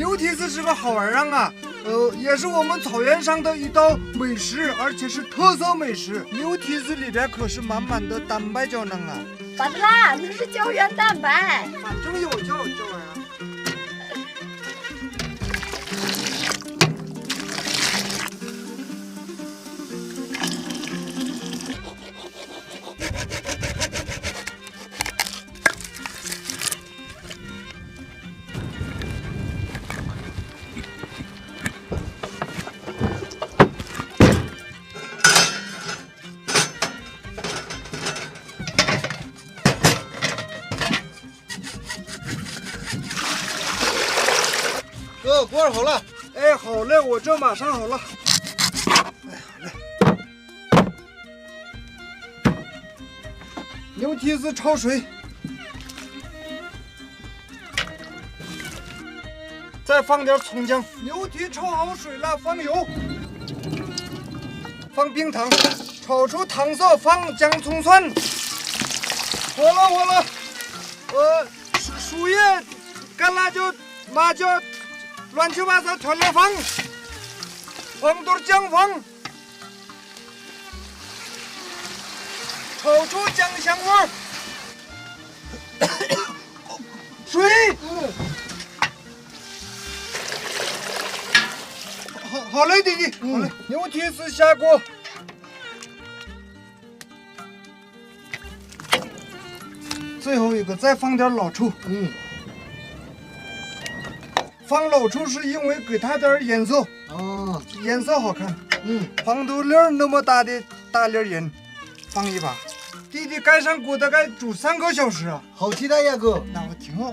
牛蹄子是个好玩意儿啊，呃，也是我们草原上的一道美食，而且是特色美食。牛蹄子里边可是满满的蛋白胶囊啊，咋的啦？那是胶原蛋白。反正有胶哥，锅好了。哎，好嘞，我这马上好了。哎，好嘞。牛蹄子焯水，再放点葱姜。牛蹄焯好水了，放油，放冰糖，炒出糖色，放姜葱蒜。火了火了，呃，树树叶、干辣椒、麻椒。乱七八糟全来放，黄豆姜放，炒出姜香味儿。水，好好嘞，弟弟，好嘞。牛蹄子下锅，最后一个再放点老抽。嗯，放老抽是因为给它点颜色，哦，颜色好看。嗯，黄豆粒儿那么大的大粒儿盐，放一把。弟弟盖上锅大概煮三个小时啊，好期待呀，哥。那我挺好。